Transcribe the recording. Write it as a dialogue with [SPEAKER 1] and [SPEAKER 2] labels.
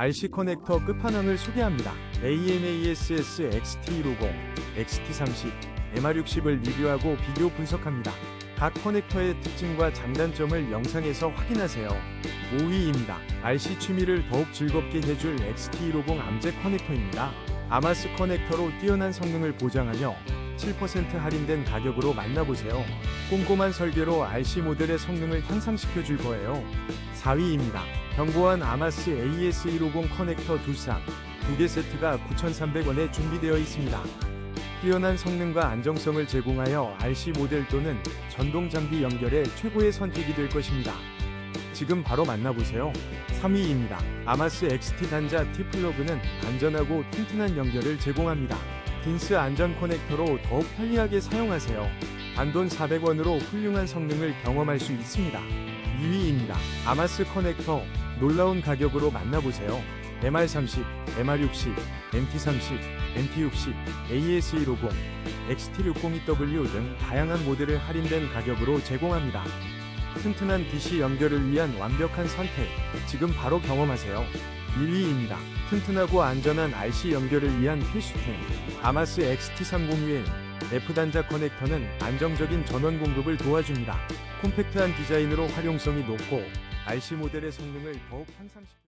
[SPEAKER 1] RC 커넥터 끝판왕을 소개합니다. AMASS XT150, XT30, MR60을 리뷰하고 비교 분석합니다. 각 커넥터의 특징과 장단점을 영상에서 확인하세요. 5위입니다. RC 취미를 더욱 즐겁게 해줄 XT150 암제 커넥터입니다. 아마스 커넥터로 뛰어난 성능을 보장하며 7% 할인된 가격으로 만나보세요. 꼼꼼한 설계로 RC 모델의 성능을 향상시켜 줄 거예요. 4위입니다. 견고한 아마스 AS150 커넥터 두 쌍, 두개 세트가 9,300원에 준비되어 있습니다. 뛰어난 성능과 안정성을 제공하여 RC 모델 또는 전동 장비 연결에 최고의 선택이 될 것입니다. 지금 바로 만나보세요. 3위입니다. 아마스 XT 단자 T 플러그는 안전하고 튼튼한 연결을 제공합니다. 딘스 안전 커넥터로 더욱 편리하게 사용하세요. 단돈 400원으로 훌륭한 성능을 경험할 수 있습니다. 2위입니다. 아마스 커넥터 놀라운 가격으로 만나보세요. MR30, MR60, MT30, MT60, AS150, XT602W 등 다양한 모델을 할인된 가격으로 제공합니다. 튼튼한 DC 연결을 위한 완벽한 선택. 지금 바로 경험하세요. 1위입니다. 튼튼하고 안전한 RC 연결을 위한 필수템. 아마스 XT301 F단자 커넥터는 안정적인 전원 공급을 도와줍니다. 콤팩트한 디자인으로 활용성이 높고 RC 모델의 성능을 더욱 향상시킵니다.